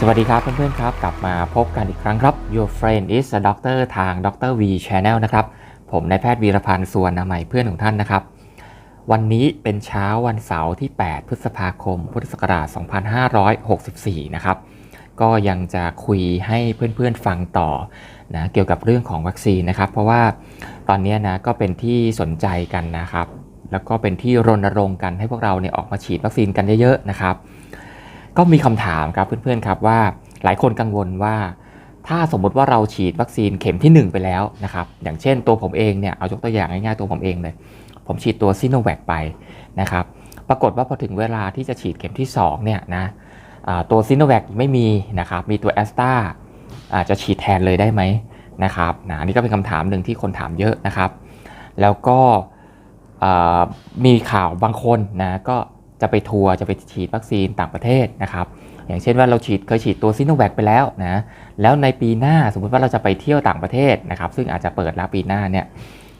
สวัสดีครับเพื่อนๆครับ กลับมาพบกันอีกครั้งครับ Your friend is a doctor ทาง Dr. V Channel นะครับ ผมนายแพทย์วีรพันธ์สุวรรณใหม่เพื่อนของท่านนะครับ วันนี้เป็นเช้าวันเสาร์ที่ 8 พฤษภาคม พุทธศักราช 2564 นะครับ ก็ยังจะคุยให้เพื่อนๆฟังต่อนะเกี่ยวกับเรื่องของวัคซีนนะครับ เพราะว่าตอนนี้นะก็เป็นที่สนใจกันนะครับ แล้วก็เป็นที่รณรงค์กันให้พวกเราเนี่ยออกมาฉีดวัคซีนกันเยอะๆนะครับ ก็มีคำถามครับเพื่อนๆครับว่าหลายคนกังวลว่า ถ้าสมมติว่าเราฉีดวัคซีนเข็มที่ 1 ไปแล้วนะครับอย่างเช่นตัวผมเองเนี่ยเอายกตัวอย่างง่ายๆตัวผมเองเลย ผมฉีดตัวซิโนแวคไปนะครับปรากฏว่าพอถึงเวลาที่จะฉีดเข็มที่2เนี่ยนะตัวซิโนแวคไม่มีนะครับมีตัวแอสตราจะฉีดแทนเลยได้ไหมนะครับนะนี่ก็เป็นคำถามหนึ่งที่คนถามเยอะนะครับ แล้วก็มีข่าวบางคนนะก็ จะไปทัวร์จะไปฉีดวัคซีนต่างประเทศนะครับ อย่างเช่นว่าเราฉีดเคยฉีดตัวซิโนแวคไปแล้วนะแล้วในปีหน้าสมมติว่าเราจะไปเที่ยวต่างประเทศนะครับ ซึ่งอาจจะเปิดแล้วปีหน้าเนี่ย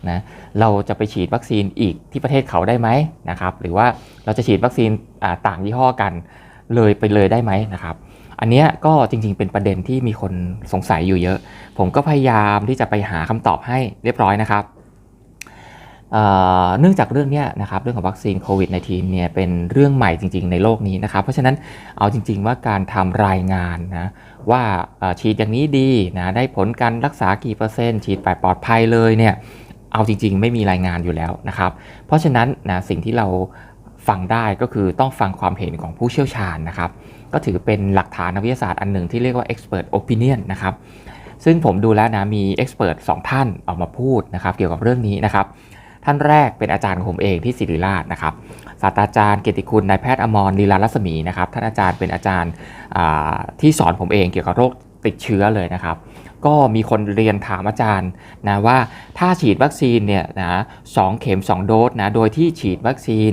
นะเราจะไปฉีดวัคซีนอีกที่ประเทศเขาได้ไหมนะครับ หรือว่าเราจะฉีดวัคซีนอ่าต่างยี่ห้อกันเลยไปเลยได้ไหมนะครับ อันนี้ก็จริงๆเป็นประเด็นที่มีคนสงสัยอยู่เยอะ ผมก็พยายามที่จะไปหาคำตอบให้เรียบร้อยนะครับ เนื่องจากเรื่องนี้นะครับเรื่องของวัคซีนโควิด -19 เนี่ยเป็นเรื่องใหม่จริง ๆ ในโลกนี้นะครับ เพราะฉะนั้นเอาจริง ๆ ว่าการทำรายงานนะว่าฉีดอย่างนี้ดีนะได้ผลการรักษากี่เปอร์เซ็นต์ฉีดไปปลอดภัยเลยเนี่ยเอาจริง ๆ ไม่มีรายงานอยู่แล้วนะครับ เพราะฉะนั้นนะสิ่งที่เราฟังได้ก็คือต้องฟังความเห็นของผู้เชี่ยวชาญนะครับ ก็ถือเป็นหลักฐานนวิทยาศาสตร์อันหนึ่งที่เรียกว่า expert opinion นะครับซึ่งผมดูแล้วนะมี expert สองท่านออกมาพูดนะครับ เกี่ยวกับเรื่องนี้นะครับ ท่านแรกเป็นอาจารย์ของผมเองที่ศิริราชนะครับศาสตราจารย์เกียรติคุณนายแพทย์อมรลีลารัศมีนะครับท่านอาจารย์เป็นอาจารย์ที่สอนผมเองเกี่ยวกับโรคติดเชื้อเลยนะครับ ก็มีคนเรียนถามอาจารย์นะว่าถ้าฉีดวัคซีนเนี่ยนะสองเข็ม 2 โดสนะโดยที่ฉีดวัคซีน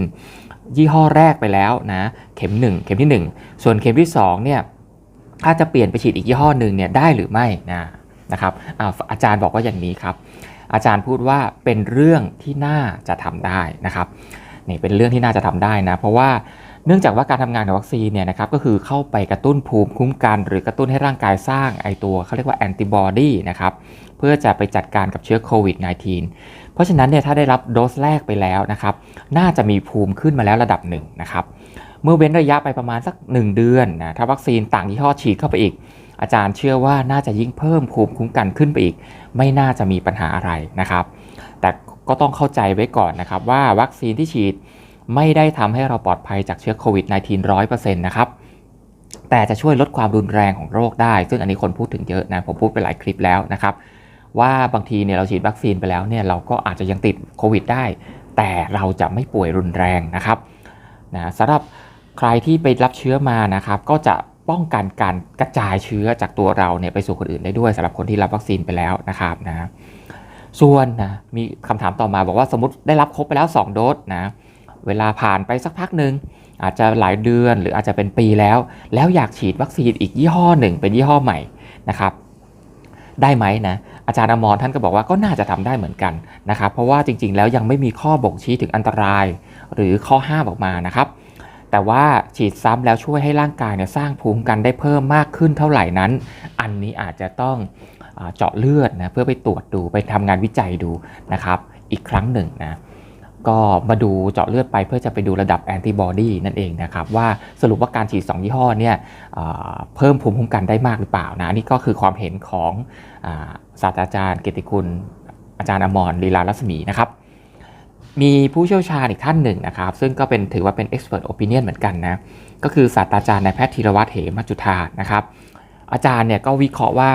ยี่ห้อแรกไปแล้วนะเข็ม 1 เข็มที่ 1 ส่วนเข็มที่2เนี่ยถ้าจะเปลี่ยนไปฉีดอีกยี่ห้อหนึ่งเนี่ยได้หรือไม่นะนะครับอาอาจารย์บอกว่าอย่างนี้ครับ อาจารย์พูดว่าเป็นเรื่องที่น่าจะทำได้นะครับนี่เป็นเรื่องที่น่าจะทำได้นะ เพราะว่าเนื่องจากว่าการทำงานของวัคซีนเนี่ยนะครับก็คือเข้าไปกระตุ้นภูมิคุ้มกันหรือกระตุ้นให้ร่างกายสร้างไอตัวเขาเรียกว่าแอนติบอดีนะครับเพื่อจะไปจัดการกับเชื้อโควิด -19 เพราะฉะนั้นเนี่ยถ้าได้รับโดสแรกไปแล้วนะครับน่าจะมีภูมิขึ้นมาแล้วระดับหนึ่งนะครับเมื่อเว้นระยะไปประมาณสัก 1 เดือนนะถ้าวัคซีนต่างยี่ห้อฉีดเข้าไปอีก อาจารย์เชื่อว่าน่าจะยิ่งเพิ่มภูมิคุ้มกันขึ้นไปอีก ไม่น่าจะมีปัญหาอะไรนะครับ แต่ก็ต้องเข้าใจไว้ก่อนนะครับว่าวัคซีนที่ฉีดไม่ได้ทำให้เราปลอดภัยจากเชื้อโควิด -19 100%นะครับ แต่จะช่วยลดความรุนแรงของโรคได้ ซึ่งอันนี้คนพูดถึงเยอะนะ ผมพูดไปหลายคลิปแล้วนะครับ ว่าบางทีเนี่ยเราฉีดวัคซีนไปแล้วเนี่ยเราก็อาจจะยังติดโควิดได้ แต่เราจะไม่ป่วยรุนแรงนะครับนะสำหรับใครที่ไปรับเชื้อมานะครับ ก็จะ ป้องกันการกระจายเชื้อจากตัวเราเนี่ยไปสู่คนอื่นได้ด้วยสำหรับคนที่รับวัคซีนไปแล้วนะครับนะส่วนนะมีคำถามต่อมาบอกว่าสมมติได้รับครบไปแล้ว 2 โดสนะเวลาผ่านไปสักพักหนึ่งอาจจะหลายเดือนหรืออาจจะเป็นปีแล้ว แล้วอยากฉีดวัคซีนอีกยี่ห้อหนึ่งเป็นยี่ห้อใหม่นะครับได้ไหมนะอาจารย์อมรท่านก็บอกว่าก็น่าจะทำได้เหมือนกันนะครับเพราะว่าจริงๆ แล้วยังไม่มีข้อบ่งชี้ถึงอันตราย หรือข้อห้ามออกมานะครับ แต่ว่าฉีดซ้ำแล้วช่วยให้ร่างกายเนี่ยสร้างภูมิคุ้มกันได้เพิ่มมากขึ้นเท่าไหร่นั้น อันนี้อาจจะต้องเจาะเลือดนะเพื่อไปตรวจดูไปทำงานวิจัยดูนะครับ อีกครั้งหนึ่งนะก็มาดูเจาะเลือดไปเพื่อจะไปดูระดับแอนติบอดีนั่นเองนะครับว่าสรุปว่าการฉีด 2 ยี่ห้อเนี่ยเพิ่มภูมิคุ้มกันได้มากหรือเปล่านะนี่ก็คือความเห็นของศาสตราจารย์เกติคุณอาจารย์อมรลีลารัศมีนะครับ มีผู้เชี่ยวชาญอีกท่านหนึ่งนะครับ ซึ่งก็เป็นถือว่าเป็น expert opinion เหมือนกันนะ ก็คือศาสตราจารย์นายแพทย์ธีรวัตรเหมจุธานะครับ อาจารย์เนี่ยก็วิเคราะห์ว่า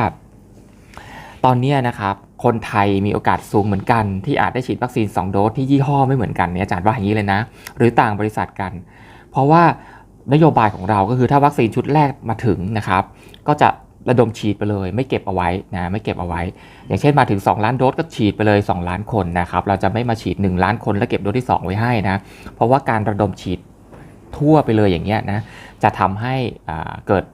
ตอนนี้นะครับ คนไทยมีโอกาสสูงเหมือนกันที่อาจได้ฉีดวัคซีน 2 โดสที่ยี่ห้อไม่เหมือนกันเนี่ยอาจารย์ว่าอย่างนี้เลยนะ หรือต่างบริษัทกัน เพราะว่านโยบายของเราก็คือถ้าวัคซีนชุดแรกมาถึงนะครับ ก็จะ ระดมฉีดไปเลย ไม่เก็บเอาไว้นะไม่เก็บเอาไว้ อย่างเช่นมาถึง 2 ล้านโดสก็ฉีดไปเลย 2 ล้านคนนะครับเราจะไม่มาฉีด 1 ล้านคนแล้วเก็บโดสที่ 2 ไว้ให้นะเพราะว่าการระดมฉีดทั่วไปเลยอย่างเงี้ยนะจะทำให้อ่าเกิด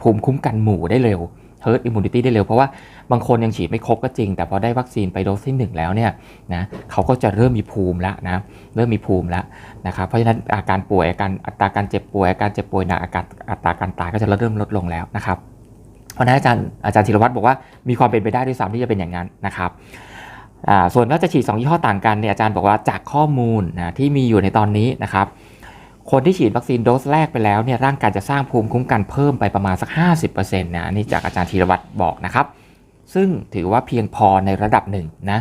ภูมิคุ้มกันหมู่ได้เร็ว herd immunity ได้เร็ว เพราะว่าบางคนยังฉีดไม่ครบก็จริง แต่พอได้วัคซีนไปโดสที่ 1 แล้วเนี่ยนะเขาก็จะเริ่มมีภูมิแล้วนะเริ่มมีภูมิแล้วนะครับเพราะฉะนั้นอาการป่วยอาการอัตราการเจ็บป่วยอาการเจ็บป่วยหนักอาการอัตราการตายก็จะเริ่มลดลงแล้วนะครับ เพราะนั้นอาจารย์อาจารย์ธีรวัตรบอกว่ามีความเป็นไปได้ด้วยซ้ำที่จะเป็นอย่างนั้นนะครับส่วนว่าจะฉีด2ยี่ห้อต่างกันเนี่ยอาจารย์บอกว่าจากข้อมูลนะที่มีอยู่ในตอนนี้นะครับคนที่ฉีดวัคซีนโดสแรกไปแล้วเนี่ยร่างกายจะสร้างภูมิคุ้มกันเพิ่มไปประมาณสัก 50%นะอันนี่จากอาจารย์ธีรวัตรบอกนะครับซึ่งถือว่าเพียงพอในระดับหนึ่งนะ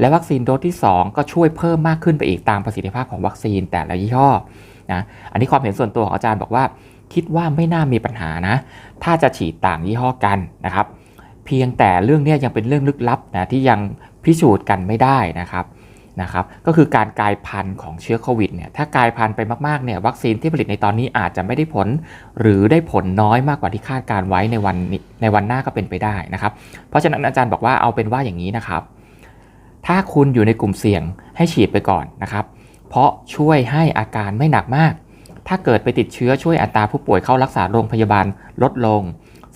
และวัคซีนโดสที่ 2 ก็ช่วยเพิ่มมากขึ้นไปอีกตามประสิทธิภาพของวัคซีนแต่ละยี่ห้อนะอันนี้ความเห็นส่วนตัวของอาจารย์บอกว่า คิดว่าไม่น่ามีปัญหานะ ถ้าจะฉีดต่างยี่ห้อกันนะครับ เพียงแต่เรื่องนี้ยังเป็นเรื่องลึกลับนะที่ยังพิสูจน์กันไม่ได้นะครับนะครับ ก็คือการกลายพันธุ์ของเชื้อโควิดเนี่ยถ้ากลายพันธุ์ไปมากๆเนี่ยวัคซีนที่ผลิตในตอนนี้อาจจะไม่ได้ผล หรือได้ผลน้อยมากกว่าที่คาดการไว้ในวันในวันหน้าก็เป็นไปได้นะครับ เพราะฉะนั้นอาจารย์บอกว่าเอาเป็นว่าอย่างนี้นะครับ ถ้าคุณอยู่ในกลุ่มเสี่ยงให้ฉีดไปก่อนนะครับ เพราะช่วยให้อาการไม่หนักมาก ถ้าเกิดไปติดเชื้อช่วยอัตราผู้ป่วยเข้ารักษาโรงพยาบาลลดลง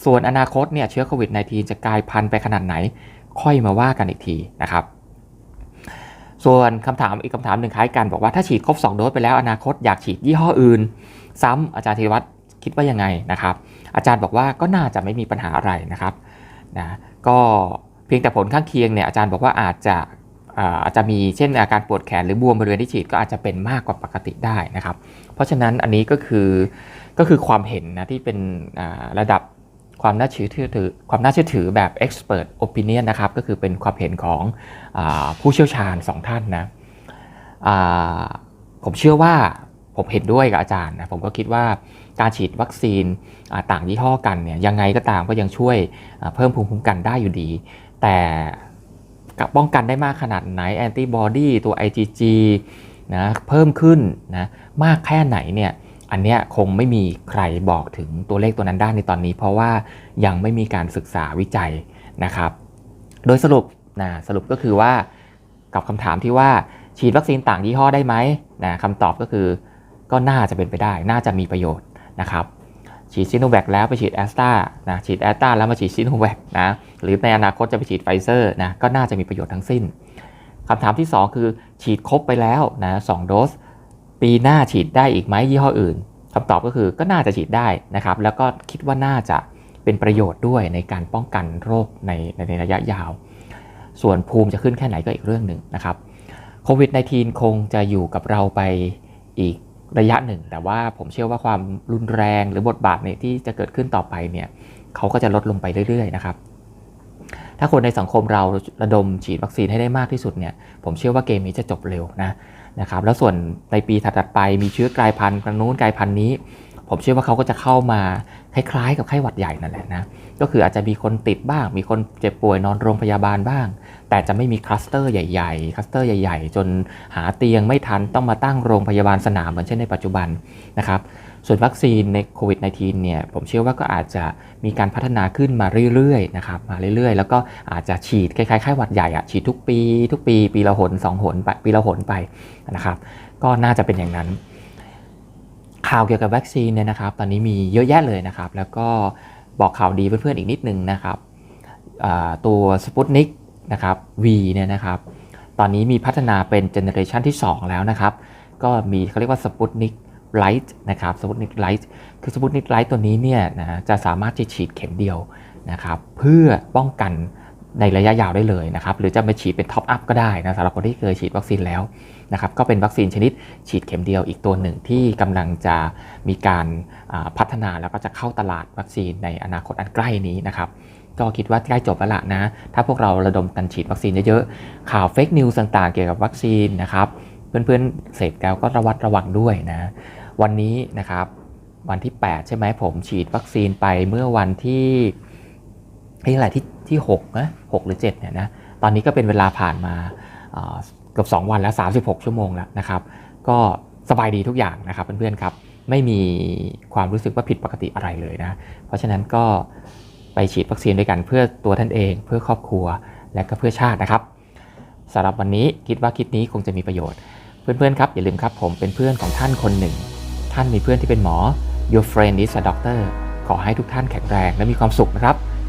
ส่วนอนาคตเนี่ยเชื้อโควิด -19 จะกลายพันธุ์ไปขนาดไหน ค่อยมาว่ากันอีกทีนะครับส่วนคำถามอีกคำถามหนึ่งคล้ายกันบอกว่าถ้าฉีดครบ 2 โดสไปแล้วอนาคตอยากฉีดยี่ห้ออื่น ซ้ำอาจารย์ธีรวัตรคิดว่ายังไงนะครับ อาจารย์บอกว่าก็น่าจะไม่มีปัญหาอะไรนะครับนะก็เพียงแต่ผลข้างเคียงเนี่ยอาจารย์บอกว่าอาจจะ อาจจะมีเช่นอาการปวดแขนหรือบวมบริเวณที่ฉีดก็อาจจะเป็นมากกว่าปกติได้นะครับ เพราะฉะนั้นอันนี้ก็คือก็คือความเห็นนะที่เป็นระดับความน่าเชื่อถือความน่าเชื่อถือแบบ expert opinion นะครับก็คือเป็นความเห็นของอผู้เชี่ยวชาญ 2 ท่านนะผมเชื่อว่าผมเห็นด้วยกับอาจารย์นะผมก็คิดว่าการฉีดวัคซีนต่างยี่ห้อกันเนี่ยยังไงก็ตามก็ยังช่วยเพิ่มภูมิคุ้มกันได้อยู่ดี แต่ กับป้องกันได้มากขนาดไหนแอนติบอดีตัว IgG นะเพิ่มขึ้นนะมากแค่ไหนเนี่ยอันเนี้ยคงไม่มีใครบอกถึงตัวเลขตัวนั้นได้ในตอนนี้ เพราะว่ายังไม่มีการศึกษาวิจัยนะครับ โดยสรุปนะสรุปก็คือว่ากับคำถามที่ว่าฉีดวัคซีนต่างยี่ห้อได้ไหมนะคำตอบก็คือก็น่าจะเป็นไปได้ น่าจะมีประโยชน์นะครับ ฉีดซิโนแวคแล้วไปฉีดแอสตรานะฉีดแอสตราแล้วมาฉีดซิโนแวคนะหรือในอนาคตจะไปฉีดไฟเซอร์นะก็น่าจะมีประโยชน์ทั้งสิ้นคำถามที่ 2 คือฉีดครบไปแล้วนะสองโดส ปีหน้าฉีดได้อีกไหมยี่ห้ออื่นคำตอบก็คือก็น่าจะฉีดได้นะครับแล้วก็คิดว่าน่าจะเป็นประโยชน์ด้วยในการป้องกันโรคในในในระยะยาว ส่วนภูมิจะขึ้นแค่ไหนก็อีกเรื่องหนึ่งนะครับโควิด -19 คงจะอยู่กับเราไปอีก ระยะหนึ่ง แต่ว่าผมเชื่อว่าความรุนแรงหรือบทบาทในที่จะเกิดขึ้นต่อไปเนี่ยเขาก็จะลดลงไปเรื่อยๆนะครับถ้าคนในสังคมเราระดมฉีดวัคซีนให้ได้มากที่สุดเนี่ยผมเชื่อว่าเกมนี้จะจบเร็วนะนะครับแล้วส่วนในปีถัดไปมีเชื้อกลายพันธุ์กระนู้นกลายพันธุ์นี้ ผมเชื่อว่าเขาก็จะเข้ามาคล้ายๆกับไข้หวัดใหญ่นั่นแหละนะ ก็คืออาจจะมีคนติดบ้าง มีคนเจ็บป่วยนอนโรงพยาบาลบ้าง แต่จะไม่มีคลัสเตอร์ใหญ่ๆ คลัสเตอร์ใหญ่ๆ จนหาเตียงไม่ทันต้องมาตั้งโรงพยาบาลสนามเหมือนเช่นในปัจจุบันนะครับ ส่วนวัคซีนในโควิด -19 เนี่ย ผมเชื่อว่าก็อาจจะมีการพัฒนาขึ้นมาเรื่อยๆ นะครับ มาเรื่อยๆ แล้วก็อาจจะฉีดคล้ายๆไข้หวัดใหญ่อะฉีดทุกปี ทุกปี ปีละหนสองหนไป ปีละหนไปนะครับ ก็น่าจะเป็นอย่างนั้น ข่าวเกี่ยวกับวัคซีนเนี่ยนะครับ ตอนนี้มีเยอะแยะเลยนะครับ แล้วก็บอกข่าวดีเพื่อนๆอีกนิดนึงนะครับตัวสปุตนิกนะครับ V เนี่ยนะครับ ตอนนี้มีพัฒนาเป็นเจเนอเรชันที่ 2 แล้วนะครับ ก็มีเขาเรียกว่าสปุตนิกไลท์นะครับสปุตนิกไลท์คือสปุตนิกไลท์ตัวนี้เนี่ยนะจะสามารถจะฉีดเข็มเดียวนะครับ เพื่อป้องกัน ในระยะยาวได้เลยนะครับหรือจะมาฉีดเป็นท็อปอัพก็ได้นะสำหรับคนที่เคยฉีดวัคซีนแล้วนะครับก็เป็นวัคซีนชนิดฉีดเข็มเดียวอีกตัวหนึ่งที่กำลังจะมีการพัฒนาแล้วก็จะเข้าตลาดวัคซีนในอนาคตอันใกล้นี้นะครับก็คิดว่าใกล้จบแล้วล่ะนะ ถ้าพวกเราระดมกันฉีดวัคซีนเยอะๆ ข่าวเฟกนิวส์ต่างๆ เกี่ยวกับวัคซีนนะครับ เพื่อนๆ เสพแล้วก็ระวัดระวังด้วยนะ วันนี้นะครับ วันที่ 8 ใช่ไหมผมฉีดวัคซีนไปเมื่อวันที่ ที่อะไรที่ที่6นะ6หรือ7เนี่ยนะตอนนี้ก็เป็นเวลาผ่านมาเอ่อเกือบ2 วันแล้ว 36 ชั่วโมงแล้วนะครับ ก็สบายดีทุกอย่างนะครับเพื่อนๆครับไม่มีความรู้สึกว่าผิดปกติอะไรเลยนะ เพราะฉะนั้นก็ไปฉีดวัคซีนด้วยกันเพื่อตัวท่านเอง เพื่อครอบครัวและก็เพื่อชาตินะครับสำหรับวันนี้คิดว่าคลิปนี้คงจะมีประโยชน์ เพื่อนๆครับอย่าลืมครับผมเป็นเพื่อนของท่านคนหนึ่ง ท่านมีเพื่อนที่เป็นหมอ your friend is a doctor ขอให้ทุกท่านแข็งแรงและมีความสุขนะครับ